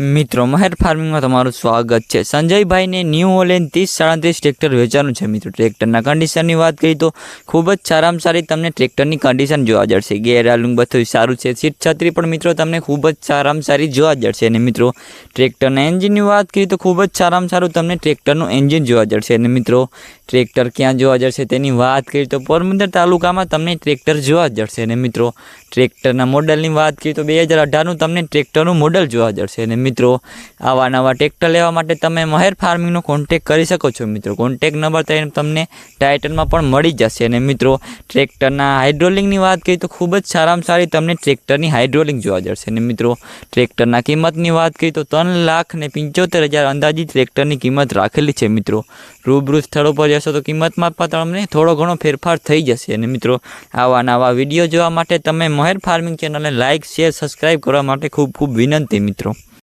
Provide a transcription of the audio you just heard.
મિત્રો, મહેર ફાર્મિંગમાં તમારું સ્વાગત છે. સંજયભાઈને ન્યૂ ઓલેન ત્રીસ સાડત્રીસ ટ્રેક્ટર વેચવાનું છે મિત્રો. ટ્રેક્ટરના કન્ડિશનની વાત કરીએ તો ખૂબ જ સારામાં સારી તમને ટ્રેક્ટરની કન્ડિશન જોવા જશે ગેર બધું સારું છે. સીટ છત્રી પણ મિત્રો તમને ખૂબ જ સારામાં સારી જોવા જશે અને મિત્રો, ટ્રેક્ટરના એન્જિનની વાત કરીએ તો ખૂબ જ સારામાં સારું તમને ટ્રેક્ટરનું એન્જિન જોવા જશે અને મિત્રો, ટ્રેક્ટર ક્યાં જોવા જશે તેની વાત કરીએ તો પોરબંદર તાલુકામાં તમને ટ્રેક્ટર જોવા જશે અને મિત્રો, ટ્રેક્ટરના મોડલની વાત કરીએ તો બે હજાર અઢારનું તમને ટ્રેક્ટરનું મોડલ જોવા જશે અને મિત્રો. આવા નવા ટ્રેક્ટર લેવા માટે તમે મહેર ફાર્મિંગનો કોન્ટેક કરી શકો છો મિત્રો. કોન્ટેક નંબર તમને ટાઇટલમાં પણ મળી જશે. અને મિત્રો ટ્રેક્ટરના હાઇડ્રોલિંગની વાત કરીએ તો ખૂબ જ સારામાં સારી તમને ટ્રેક્ટરની હાઇડ્રોલિંગ જોવા જશે અને મિત્રો ટ્રેક્ટરના કિંમતની વાત કરીએ તો ત્રણ લાખ ને પંચોતેર હજાર અંદાજિત ટ્રેક્ટરની કિંમત રાખેલી છે મિત્રો. રૂબરૂ સ્થળો પર જશો તો કિંમતમાં પણ તમને થોડો ઘણો ફેરફાર થઈ જશે. અને મિત્રો, આવા નવા વીડિયો જોવા માટે તમે મહેર ફાર્મિંગ ચેનલને લાઇક શેર સબસ્ક્રાઇબ કરવા માટે ખૂબ ખૂબ વિનંતી મિત્રો.